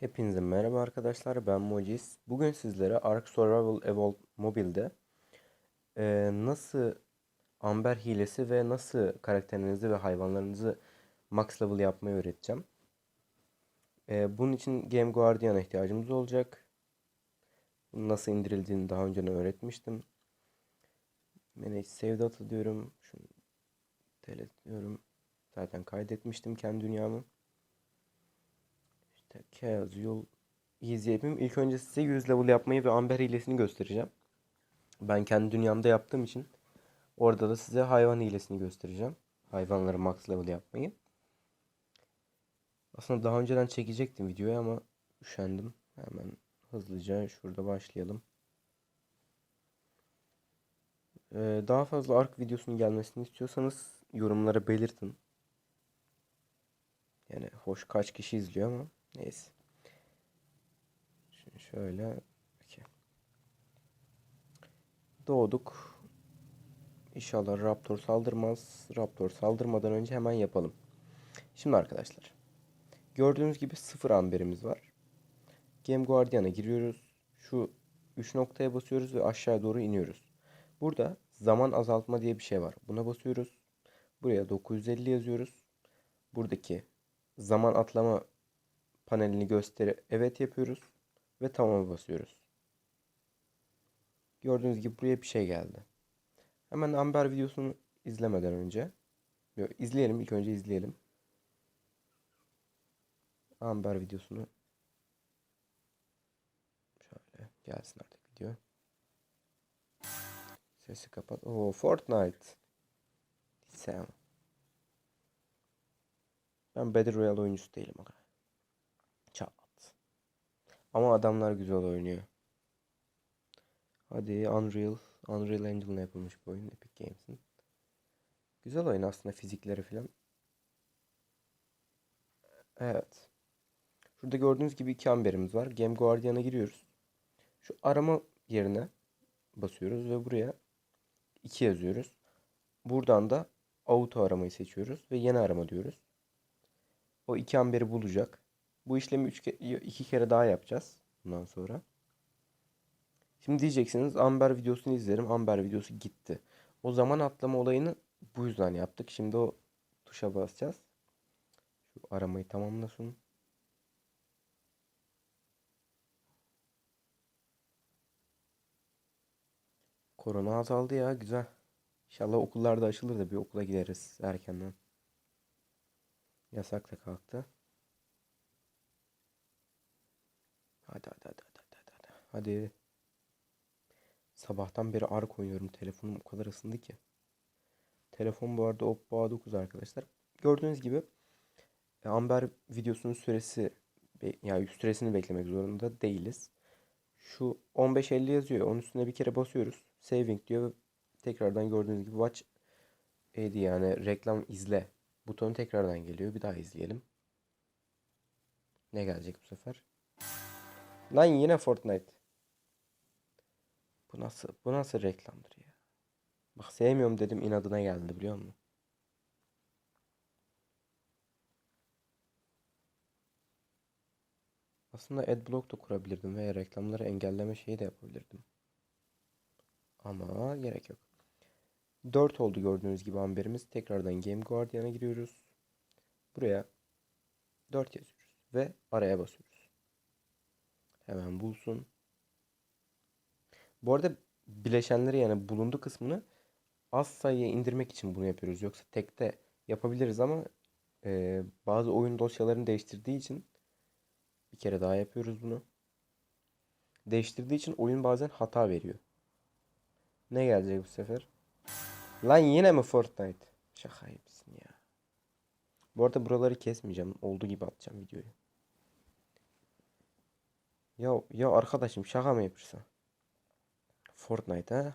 Hepinize merhaba arkadaşlar ben Mojis. Bugün sizlere Ark Survival Evolved Mobile'de e, nasıl amber hilesi ve nasıl karakterlerinizi ve hayvanlarınızı max level yapmayı öğreteceğim. E, bunun için Game Guardian'a ihtiyacımız olacak. Nasıl indirildiğini daha önce öğretmiştim. Manage Save Data diyorum. Şunu delete diyorum. Zaten kaydetmiştim kendi dünyamı. Casual easy yapayım. İlk önce size 100 level yapmayı ve amber hilesini göstereceğim. Ben kendi dünyamda yaptığım için orada da size hayvan hilesini göstereceğim. Hayvanları max level yapmayı. Aslında daha önceden çekecektim videoyu ama üşendim. Hemen hızlıca şurada başlayalım. Ee, daha fazla ARK videosunun gelmesini istiyorsanız yorumlara belirtin. Yani hoş kaç kişi izliyor ama neyse. Şimdi şöyle peki. Doğduk. İnşallah Raptor saldırmaz. Raptor saldırmadan önce hemen yapalım. Şimdi arkadaşlar. Gördüğünüz gibi sıfır amberimiz var. Game Guardian'a giriyoruz. Şu 3 noktaya basıyoruz ve aşağı doğru iniyoruz. Burada zaman azaltma diye bir şey var. Buna basıyoruz. Buraya 950 yazıyoruz. Buradaki zaman atlama panelini gösteri evet yapıyoruz ve tamam basıyoruz. Gördüğünüz gibi buraya bir şey geldi. Hemen Amber videosunu izlemeden önce Yo, izleyelim ilk önce izleyelim. Amber videosunu şöyle gelsin artık video. Sesi kapat. Oo Fortnite. Hiç sevmem. Ben Battle Royale oyuncusu değilim aga. Çat. Ama adamlar güzel oynuyor. Hadi Unreal. Unreal Engine'la yapılmış bir oyun. Epic Games'in. Güzel oyun aslında fizikleri falan. Evet. Şurada gördüğünüz gibi iki amberimiz var. Game Guardian'a giriyoruz. Şu arama yerine basıyoruz ve buraya 2 yazıyoruz. Buradan da auto aramayı seçiyoruz ve yeni arama diyoruz. O iki amberi bulacak. Bu işlemi üç ke iki kere daha yapacağız. Bundan sonra. Şimdi diyeceksiniz Amber videosunu izlerim. Amber videosu gitti. O zaman atlama olayını bu yüzden yaptık. Şimdi o tuşa basacağız. Şu aramayı tamamlasın. Korona azaldı ya güzel. İnşallah okullarda açılır da bir okula gideriz erkenden. Yasak da kalktı. Hadi hadi hadi hadi hadi hadi. Hadi. Sabahtan beri ark oynuyorum. Telefonum o kadar ısındı ki. Telefon bu arada Oppo A9 arkadaşlar. Gördüğünüz gibi e, Amber videosunun süresi yani süresini beklemek zorunda değiliz. Şu 15.50 yazıyor. Onun üstüne bir kere basıyoruz. Saving diyor. Tekrardan gördüğünüz gibi watch edi yani reklam izle butonu tekrardan geliyor. Bir daha izleyelim. Ne gelecek bu sefer? Lan yine Fortnite. Bu nasıl bu nasıl reklamdır ya? Bak sevmiyorum dedim inadına geldi biliyor musun? Aslında adblock da kurabilirdim veya reklamları engelleme şeyi de yapabilirdim. Ama gerek yok. 4 oldu gördüğünüz gibi amberimiz. Tekrardan Game Guardian'a giriyoruz. Buraya 4 yazıyoruz ve araya basıyoruz. Hemen bulsun. Bu arada bileşenleri yani bulundu kısmını az sayıya indirmek için bunu yapıyoruz. Yoksa tekte yapabiliriz ama e, bazı oyun dosyalarını değiştirdiği için bir kere daha yapıyoruz bunu. Değiştirdiği için oyun bazen hata veriyor. Ne gelecek bu sefer? Lan yine mi Fortnite? Şaka yapsın ya. Bu arada buraları kesmeyeceğim. Olduğu gibi atacağım videoyu. Ya ya arkadaşım şaka mı yapıyorsun? Fortnite ha?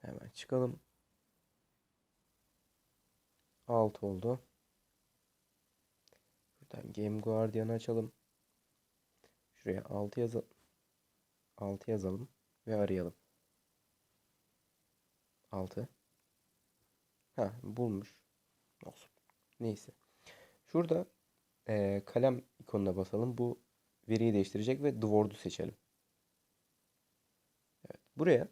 Hemen çıkalım. 6 oldu. Buradan Game Guardian'ı açalım. Şuraya 6 yazalım. 6 yazalım ve arayalım. 6. Ha bulmuş. Olsun. Neyse. Şurada eee, kalem ikonuna basalım. Bu veriyi değiştirecek ve Dword'u seçelim. Evet. Buraya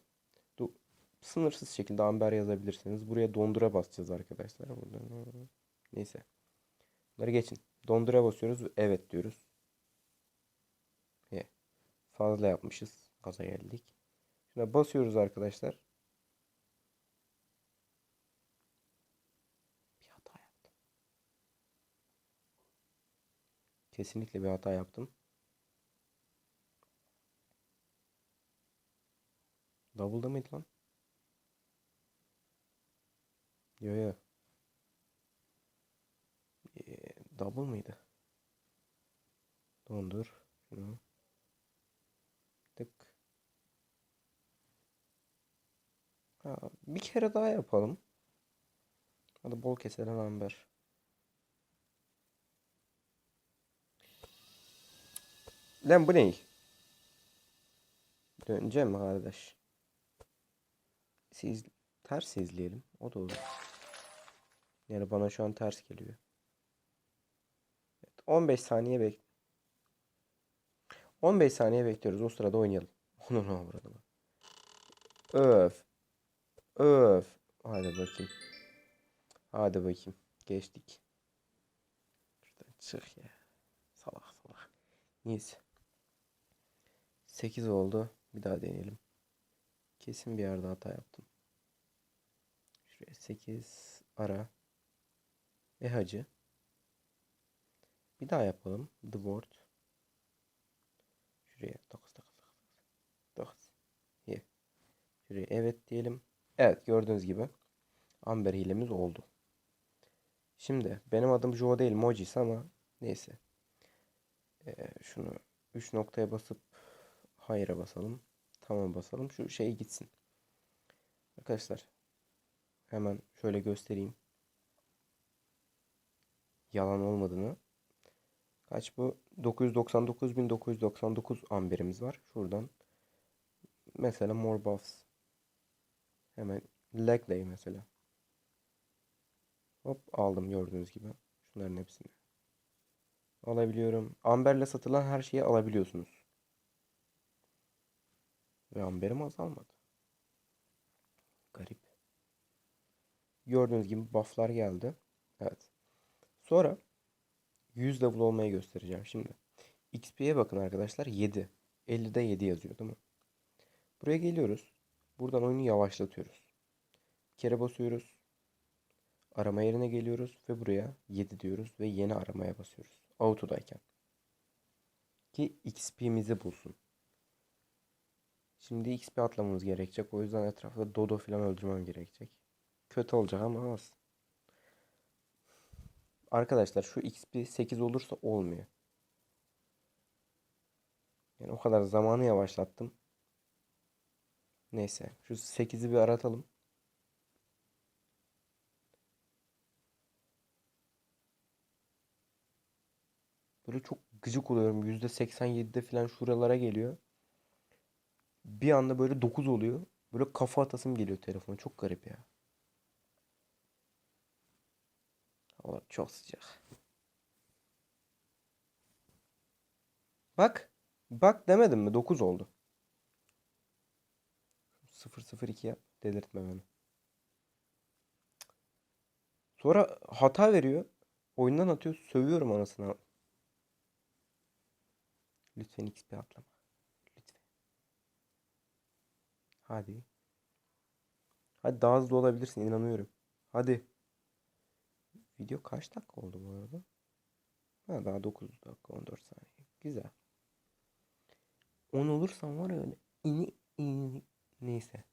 sınırsız şekilde amber yazabilirsiniz. Buraya dondura basacağız arkadaşlar. Buradan- Neyse. Bunları geçin. Dondura basıyoruz ve evet diyoruz. He. Fazla yapmışız. Gaza geldik. Şuna basıyoruz arkadaşlar. Bir hata yaptım. Kesinlikle bir hata yaptım. Double'da mıydı lan? Yo yo. Ee, double mıydı? Dondur. Şunu. Tık. Ha, bir kere daha yapalım. Hadi bol keselen amber. Lan bu ne? Döneceğim kardeş? Siz ters izleyelim. O da olur. Yani bana şu an ters geliyor. Evet, 15 saniye bek 15 saniye bekliyoruz. O sırada oynayalım. Onu ne avradı bak. Öf. Öf. Hadi bakayım. Hadi bakayım. Geçtik. Şuradan çık ya. Salak salak. Neyse. 8 oldu. Bir daha deneyelim. Kesin bir yerde hata yaptım. Şuraya 8 ara. Ve hacı. Bir daha yapalım. The word. Şuraya 9 9 9 9. Here. Şuraya evet diyelim. Evet gördüğünüz gibi Amber hilemiz oldu. Şimdi benim adım Joe değil Mojis ama neyse. Ee, şunu 3 noktaya basıp hayır'a basalım. Tamam basalım. Şu şey gitsin. Arkadaşlar hemen şöyle göstereyim. Yalan olmadığını. Kaç bu? 999.999 amberimiz var. Şuradan mesela more buffs. Hemen leg day mesela. Hop aldım gördüğünüz gibi. Şunların hepsini. Alabiliyorum. Amberle satılan her şeyi alabiliyorsunuz. Ve amberim azalmadı. Garip. Gördüğünüz gibi bufflar geldi. Evet. Sonra 100 level olmayı göstereceğim şimdi. XP'ye bakın arkadaşlar 7. 50'de 7 yazıyor değil mi? Buraya geliyoruz. Buradan oyunu yavaşlatıyoruz. Bir kere basıyoruz. Arama yerine geliyoruz ve buraya 7 diyoruz ve yeni aramaya basıyoruz. Auto'dayken. Ki XP'mizi bulsun. Şimdi XP atlamamız gerekecek. O yüzden etrafta Dodo falan öldürmem gerekecek. Kötü olacak ama az. Arkadaşlar şu XP 8 olursa olmuyor. Yani o kadar zamanı yavaşlattım. Neyse şu 8'i bir aratalım. Böyle çok gıcık oluyorum. %87'de falan şuralara geliyor. Bir anda böyle 9 oluyor. Böyle kafa atasım geliyor telefona. Çok garip ya. Hava çok sıcak. Bak. Bak demedim mi? 9 oldu. 002 yap. Delirtme beni. Sonra hata veriyor. Oyundan atıyor. Sövüyorum anasını. Lütfen XP atlama. Lütfen. Hadi. Hadi daha hızlı olabilirsin inanıyorum. Hadi. Video kaç dakika oldu bu arada? Ha, daha 9 dakika 14 saniye. Güzel. 10 olursam var ya öyle ini ini neyse.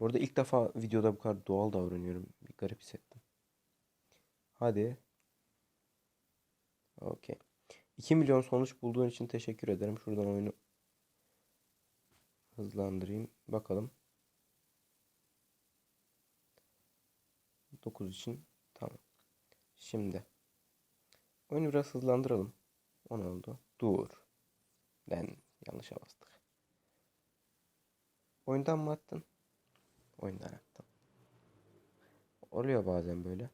Bu arada ilk defa videoda bu kadar doğal davranıyorum. Bir garip hissettim. Hadi. Okey. 2 milyon sonuç bulduğun için teşekkür ederim. Şuradan oyunu hızlandırayım. Bakalım. 9 için tamam. Şimdi oyunu biraz hızlandıralım. 10 oldu. Dur. Ben yanlışa bastık. Oyundan mı attın? Oyundan attım. Oluyor bazen böyle.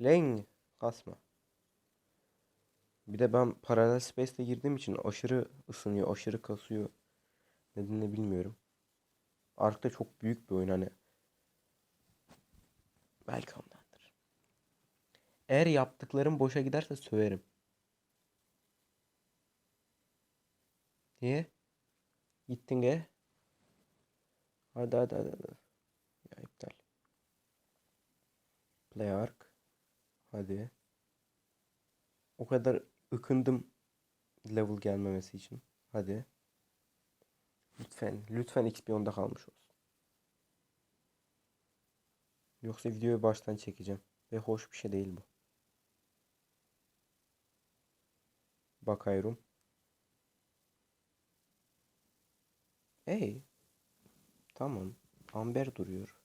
Leng kasma. Bir de ben Parallel Space'te girdiğim için aşırı ısınıyor, aşırı kasıyor. Nedenini bilmiyorum. Ark da çok büyük bir oyun hani. Belki ondandır. Eğer yaptıklarım boşa giderse söverim. Niye? Gittin ge. Hadi hadi hadi. hadi. Ya iptal. Play Ark. Hadi. O kadar ıkındım level gelmemesi için. Hadi. Lütfen, lütfen XP onda kalmış olsun. Yoksa videoyu baştan çekeceğim. Ve hoş bir şey değil bu. Bakıyorum. Hey. Tamam. Amber duruyor.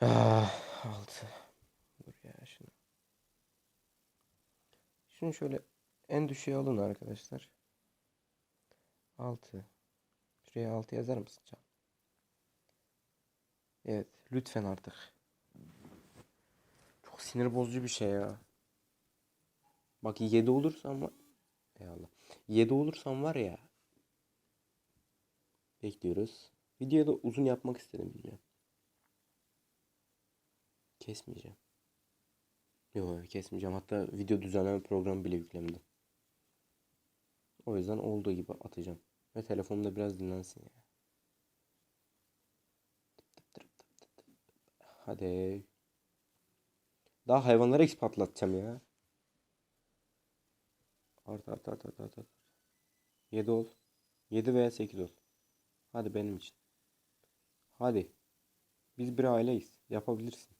Ah, altı. Dur ya şunu. Şunu şöyle en düşüğe alın arkadaşlar. 6. Şuraya 6 yazar mısın Can? Evet. Lütfen artık. Çok sinir bozucu bir şey ya. Bak 7 olursam var. Eyvallah. 7 olursam var ya. Bekliyoruz. Videoyu da uzun yapmak istedim bilmiyorum. Kesmeyeceğim. Yok kesmeyeceğim. Hatta video düzenleme programı bile yüklemedim. O yüzden olduğu gibi atacağım. Ve telefonumda biraz dinlensin ya. Hadi. Daha hayvanlara X patlatacağım ya. Art art art art art. art. 7 ol. 7 veya 8 ol. Hadi benim için. Hadi. Biz bir aileyiz. Yapabilirsin.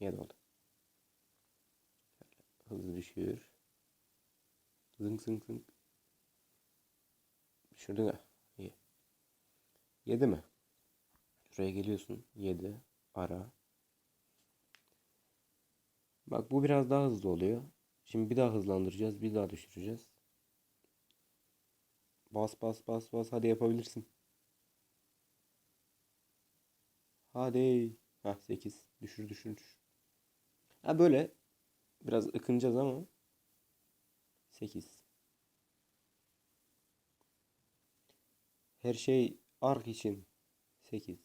7 ol. Hızlı düşür. Zınk zınk zınk. Düşürdün ha. 7 mi? Şuraya geliyorsun. 7. Ara. Bak bu biraz daha hızlı oluyor. Şimdi bir daha hızlandıracağız. Bir daha düşüreceğiz. Bas bas bas bas. Hadi yapabilirsin. Hadi. Ha 8. Düşür düşür düşür. Ha böyle biraz ıkınacağız ama 8. Her şey ark için 8.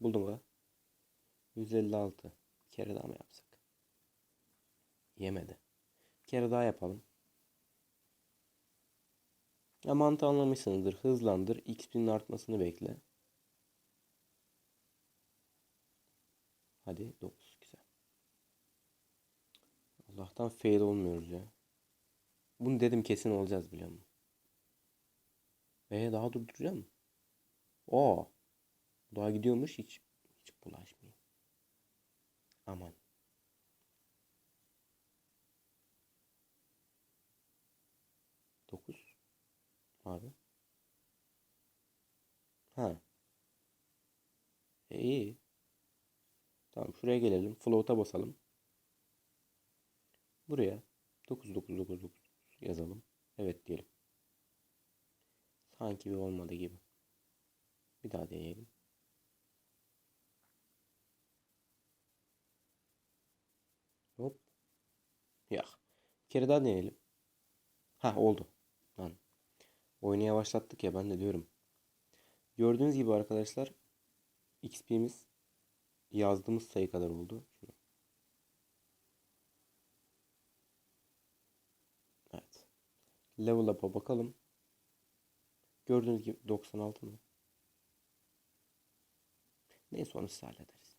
Buldum ha. 156. Bir kere daha mı yapsak? Yemedi. Bir kere daha yapalım. Ya mantığı anlamışsınızdır. Hızlandır. XP'nin artmasını bekle. Hadi 9. Allah'tan fail olmuyoruz ya. Bunu dedim kesin olacağız biliyor musun? Ee daha durduracağım. Oo. Daha gidiyormuş hiç hiç bulaşmayayım. Aman. Dokuz. Abi. Ha. E, iyi. Tamam şuraya gelelim. Float'a basalım. Buraya 9999 yazalım. Evet diyelim. Sanki bir olmadı gibi. Bir daha deneyelim. Hop. Ya. Bir kere daha deneyelim. Ha oldu. Lan. Oyunu yavaşlattık ya ben de diyorum. Gördüğünüz gibi arkadaşlar XP'miz yazdığımız sayı kadar oldu. Şunu. Evet. Level up'a bakalım. Gördüğünüz gibi 96 mı? Neyse onu siz halledersiniz.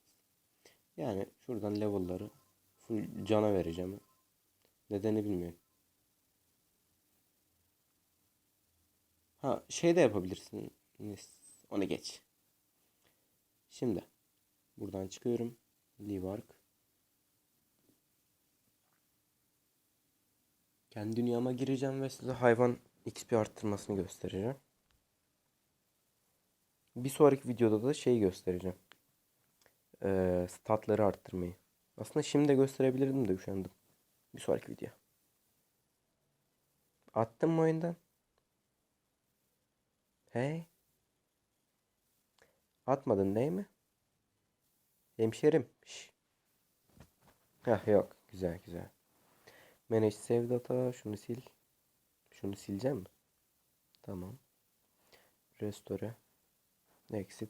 Yani şuradan level'ları full cana vereceğim. Nedeni bilmiyorum. Ha şey de yapabilirsiniz. Onu geç. Şimdi buradan çıkıyorum. Leave Kendi dünyama gireceğim ve size hayvan XP arttırmasını göstereceğim. Bir sonraki videoda da şey göstereceğim. Ee, statları arttırmayı. Aslında şimdi de gösterebilirdim de üşendim. Bir sonraki video. Attım mı oyundan? Hey. Atmadın değil mi? Hemşerim. Şş. Heh yok. Güzel güzel. Manage save data. Şunu sil. Şunu sileceğim mi? Tamam. Restore. Exit.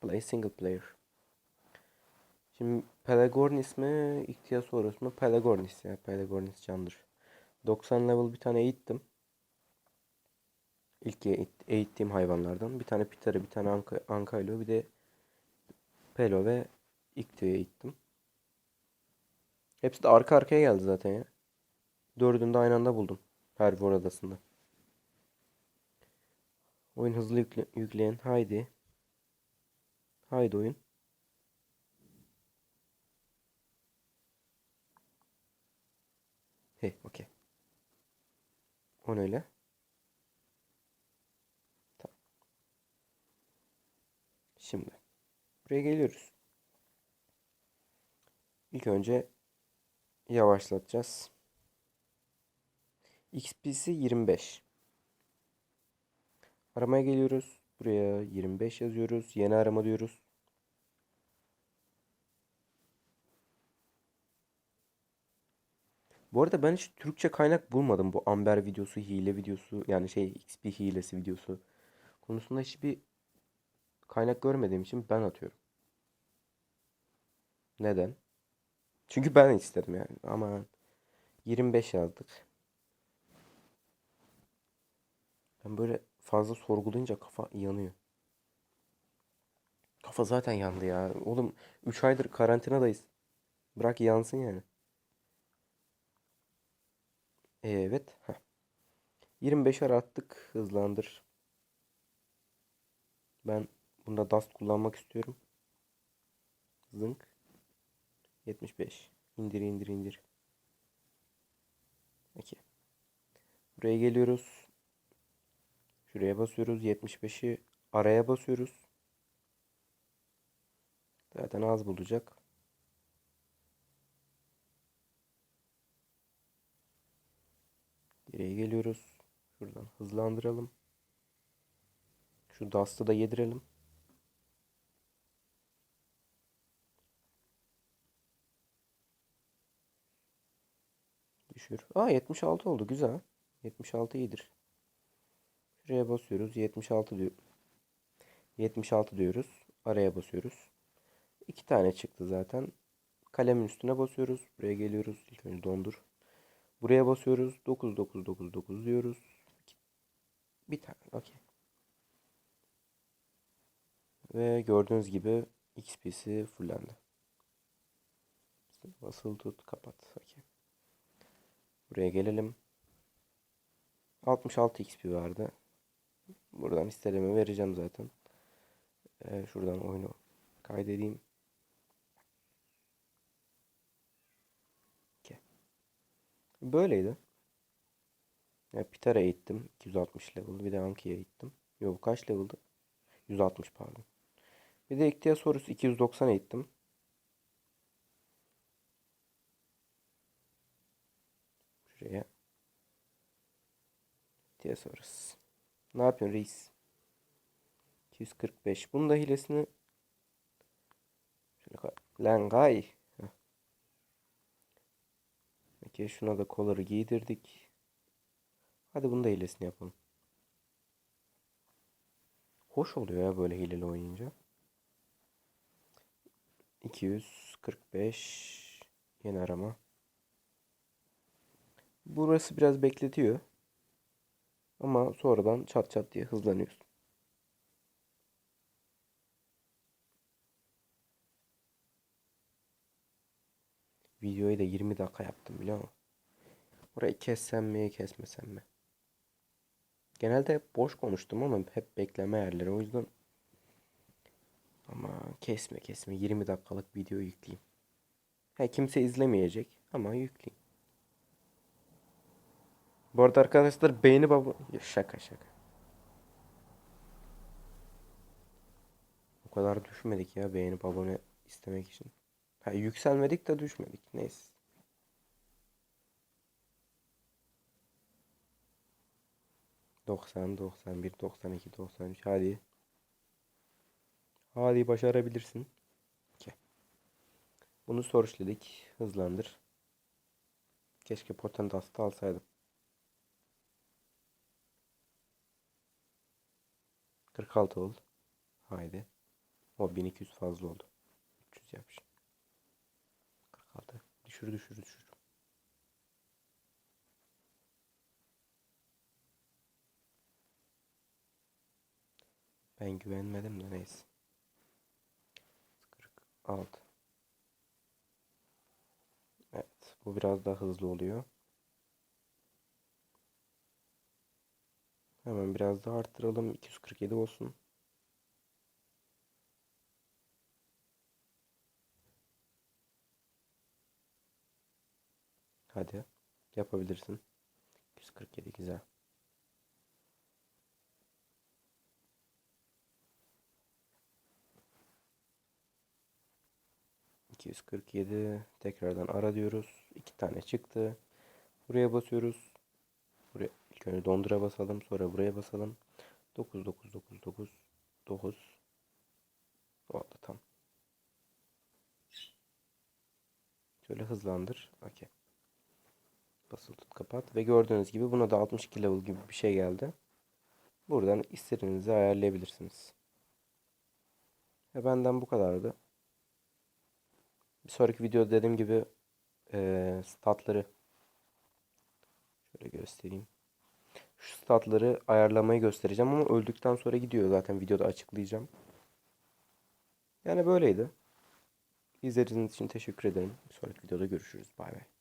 Play single player. Şimdi Pelagornis mi? Ichthyosaurus mu? Pelagornis ya. Pelagornis candır. 90 level bir tane eğittim. İlk eğit- eğittiğim hayvanlardan. Bir tane Pitara, bir tane Anka, Ankylo, bir de Pelo ve Ichthyo'yu eğittim. Hepsi de arka arkaya geldi zaten ya. Dördünü de aynı anda buldum. Hervor adasında. Oyun hızlı yükle- yükleyen. Haydi. Haydi oyun. Hey, okey. O ne öyle? Tamam. Şimdi. Buraya geliyoruz. İlk önce yavaşlatacağız. XP'si 25. Aramaya geliyoruz. Buraya 25 yazıyoruz. Yeni arama diyoruz. Bu arada ben hiç Türkçe kaynak bulmadım. Bu Amber videosu, hile videosu, yani şey XP hilesi videosu konusunda hiçbir kaynak görmediğim için ben atıyorum. Neden? Çünkü ben istedim yani. Ama 25 yazdık. Ben böyle fazla sorgulayınca kafa yanıyor. Kafa zaten yandı ya. Oğlum 3 aydır karantinadayız. Bırak yansın yani. Evet. Heh. 25 ara attık. Hızlandır. Ben bunda dust kullanmak istiyorum. Zınk. 75. İndir indir indir. Peki. Buraya geliyoruz. Şuraya basıyoruz. 75'i araya basıyoruz. Zaten az bulacak. Geriye geliyoruz. Şuradan hızlandıralım. Şu dust'ı da yedirelim. Düşür. Aa 76 oldu. Güzel. 76 iyidir. Şuraya basıyoruz. 76 diyor. 76 diyoruz. Araya basıyoruz. İki tane çıktı zaten. Kalemin üstüne basıyoruz. Buraya geliyoruz. İlk önce dondur. Buraya basıyoruz. 9 9 9 9 diyoruz. Bir tane. Okey. Ve gördüğünüz gibi XP'si fullendi. Basılı tut, kapat. Okey. Buraya gelelim. 66 XP vardı. Buradan isteleme vereceğim zaten. Ee, şuradan oyunu kaydedeyim. Okay. Böyleydi. Ya Pitara eğittim. 260 level. Bir de Anki'ye eğittim. Yok kaç level'dı? 160 pardon. Bir de Ichthyosaurus 290 eğittim. Şuraya. Ichthyosaurus. Ne yapıyorsun reis? 245. Bunun da hilesini şöyle. Lan. Heh. Peki şuna da kolları giydirdik. Hadi bunu da hilesini yapalım. Hoş oluyor ya böyle hileli oynayınca. 245 yeni arama. Burası biraz bekletiyor. Ama sonradan çat çat diye hızlanıyorsun. Videoyu da 20 dakika yaptım biliyor musun? Orayı kessem mi kesmesem mi? Genelde hep boş konuştum ama hep bekleme yerleri o yüzden ama kesme kesme 20 dakikalık video yükleyeyim. Ha, kimse izlemeyecek ama yükleyeyim. Bu arada arkadaşlar beğeni baba... Şaka şaka. O kadar düşmedik ya beğeni abone istemek için. Ha, yükselmedik de düşmedik. Neyse. Doksan, doksan bir, doksan iki, doksan üç. Hadi. Hadi başarabilirsin. Okay. Bunu source'ledik. Hızlandır. Keşke Potentast'ı alsaydım. 46 oldu. Haydi. O 1200 fazla oldu. 300 yapmış. 46. Düşür düşür düşür. Ben güvenmedim de neyse. 46. Evet. Bu biraz daha hızlı oluyor. Hemen biraz daha arttıralım. 247 olsun. Hadi. Yapabilirsin. 247 güzel. ...247... ...tekrardan ara diyoruz. İki tane çıktı. Buraya basıyoruz. Buraya ilk önce dondura basalım. Sonra buraya basalım. 9, 9, 9, 9, 9. Oldu tam. Şöyle hızlandır. Okey. Basılı tut kapat. Ve gördüğünüz gibi buna da 62 level gibi bir şey geldi. Buradan istediğinizi ayarlayabilirsiniz. Ve benden bu kadardı. Bir sonraki videoda dediğim gibi eee statları şöyle göstereyim. Şu statları ayarlamayı göstereceğim ama öldükten sonra gidiyor zaten videoda açıklayacağım. Yani böyleydi. İzlediğiniz için teşekkür ederim. Bir sonraki videoda görüşürüz. Bay bay.